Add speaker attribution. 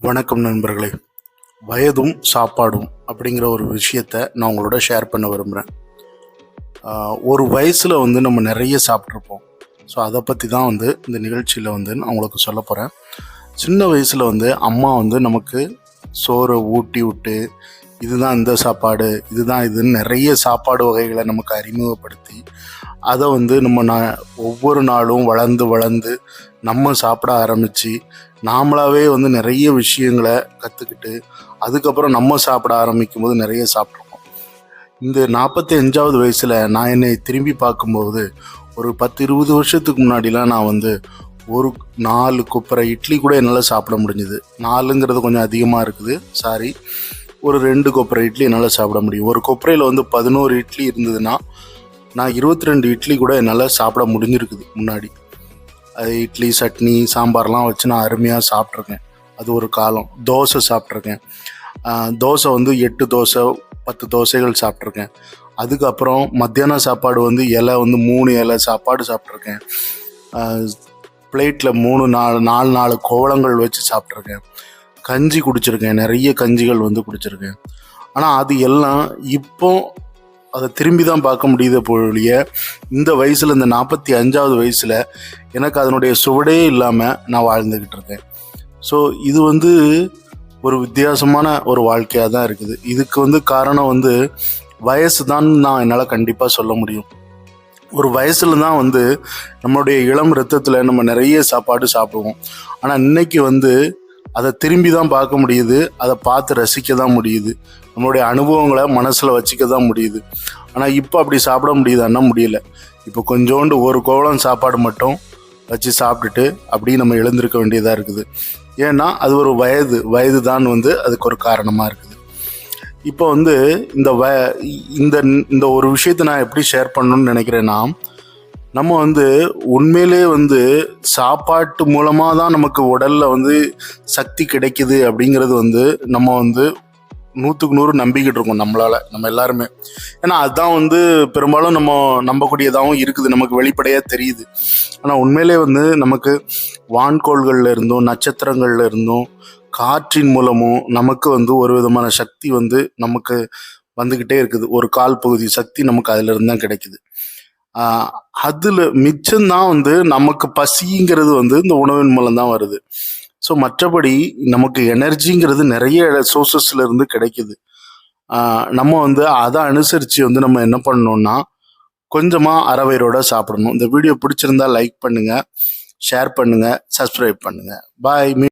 Speaker 1: வணக்கம் நண்பர்களே. வயதும் சாப்பாடும் அப்படிங்கிற ஒரு விஷயத்த நான் உங்களோட ஷேர் பண்ண விரும்புகிறேன் ஒரு வயசில் வந்து நம்ம நிறைய சாப்பிட்ருப்போம் ஸோ அதை பற்றி தான் வந்து இந்த நிகழ்ச்சியில் வந்து நான் உங்களுக்கு சொல்ல போகிறேன் சின்ன வயசில் வந்து அம்மா வந்து நமக்கு சோறை ஊட்டி விட்டு இதுதான் இந்த சாப்பாடு இதுதான் இதுன்னு நிறைய சாப்பாடு வகைகளை நமக்கு அறிமுகப்படுத்தி அதை வந்து நம்ம நான் ஒவ்வொரு நாளும் வளர்ந்து வளர்ந்து நம்ம சாப்பிட ஆரம்பித்து நாமளாகவே வந்து நிறைய விஷயங்களை கற்றுக்கிட்டு அதுக்கப்புறம் நம்ம சாப்பிட ஆரம்பிக்கும் போது நிறைய சாப்பிட்ருக்கோம். இந்த நாற்பத்தி அஞ்சாவது வயசில் நான் என்னை திரும்பி பார்க்கும்போது ஒரு பத்து இருபது வருஷத்துக்கு முன்னாடிலாம் நான் வந்து ஒரு நாலு கொப்பரை இட்லி கூட என்னால் சாப்பிட முடிஞ்சுது. நாலுங்கிறது கொஞ்சம் அதிகமாக இருக்குது சாரி ஒரு ரெண்டு கொப்பரை இட்லி என்னால் சாப்பிட முடியும். ஒரு கொப்பரையில் வந்து பதினோரு இட்லி இருந்ததுன்னா நான் இருபத்தி ரெண்டு இட்லி கூட என்னால் சாப்பிட முடிஞ்சிருக்குது முன்னாடி. அது இட்லி சட்னி சாம்பார்லாம் வச்சு நான் அருமையாக சாப்பிட்ருக்கேன் அது ஒரு காலம். தோசை சாப்பிட்ருக்கேன் தோசை வந்து எட்டு தோசை பத்து தோசைகள் சாப்பிட்ருக்கேன் அதுக்கப்புறம் மத்தியான சாப்பாடு வந்து இலை வந்து மூணு இலை சாப்பாடு சாப்பிட்ருக்கேன் பிளேட்டில் மூணு நாலு நாலு நாலு கோவளங்கள் வச்சு சாப்பிட்ருக்கேன் கஞ்சி குடிச்சிருக்கேன். நிறைய கஞ்சிகள் வந்து குடிச்சிருக்கேன். ஆனால் அது எல்லாம் இப்போ அதை திரும்பி தான் பார்க்க முடியுத பொழிய இந்த வயசில் இந்த நாற்பத்தி அஞ்சாவது வயசில் எனக்கு அதனுடைய சுவடே இல்லாமல் நான் வாழ்ந்துக்கிட்டு இருக்கேன். ஸோ இது வந்து ஒரு வித்தியாசமான ஒரு வாழ்க்கையாக தான் இருக்குது. இதுக்கு வந்து காரணம் வந்து வயசு தான் நான் என்னால் கண்டிப்பாக சொல்ல முடியும். ஒரு வயசுல தான் வந்து நம்மளுடைய இளம் ரத்தத்தில் நம்ம நிறைய சாப்பாடு சாப்பிடுவோம். ஆனால் இன்னைக்கு வந்து அதை திரும்பி தான் பார்க்க முடியுது. அதை பார்த்து ரசிக்க தான் முடியுது. நம்மளுடைய அனுபவங்களை மனசில் வச்சுக்க தான் முடியுது. ஆனால் இப்போ அப்படி சாப்பிட முடியுதான்னா முடியல. இப்போ கொஞ்சோண்டு ஒரு கோவளம் சாப்பாடு மட்டும் வச்சு சாப்பிட்டுட்டு அப்படியே நம்ம எழுந்திருக்க வேண்டியதாக இருக்குது. ஏன்னா அது ஒரு வயது வயது தான் வந்து அதுக்கு ஒரு காரணமாக இருக்குது. இப்போ வந்து இந்த வ இந்த இந்த ஒரு விஷயத்தை நான் எப்படி ஷேர் பண்ணணும்னு நினைக்கிறேன்னா நம்ம வந்து உண்மையிலே வந்து சாப்பாட்டு மூலமாக தான் நமக்கு உடலில் வந்து சக்தி கிடைக்குது அப்படிங்கிறது வந்து நம்ம வந்து நூற்றுக்கு நூறு நம்பிக்கிட்டு இருக்கோம் நம்மளால் நம்ம எல்லாருமே. ஏன்னா அதுதான் வந்து பெரும்பாலும் நம்ம நம்பக்கூடியதாகவும் இருக்குது நமக்கு வெளிப்படையாக தெரியுது. ஆனால் உண்மையிலே வந்து நமக்கு வான்கோள்களில் இருந்தும் நட்சத்திரங்கள்ல இருந்தும் காற்றின் மூலமும் நமக்கு வந்து ஒரு விதமான சக்தி வந்து நமக்கு வந்துக்கிட்டே இருக்குது. ஒரு கால் பகுதி சக்தி நமக்கு அதிலிருந்து தான் கிடைக்குது. அதுல மிச்சம்தான் வந்து நமக்கு பசிங்கிறது வந்து இந்த உணவின் மூலம் தான் வருது. ஸோ மற்றபடி நமக்கு எனர்ஜிங்கிறது நிறைய சோர்சஸ்ல இருந்து கிடைக்குது. நம்ம வந்து அதை அனுசரித்து வந்து நம்ம என்ன பண்ணணும்னா கொஞ்சமாக அறவயிரோட சாப்பிடணும். இந்த வீடியோ பிடிச்சிருந்தா லைக் பண்ணுங்க ஷேர் பண்ணுங்க சப்ஸ்கிரைப் பண்ணுங்க. பாய்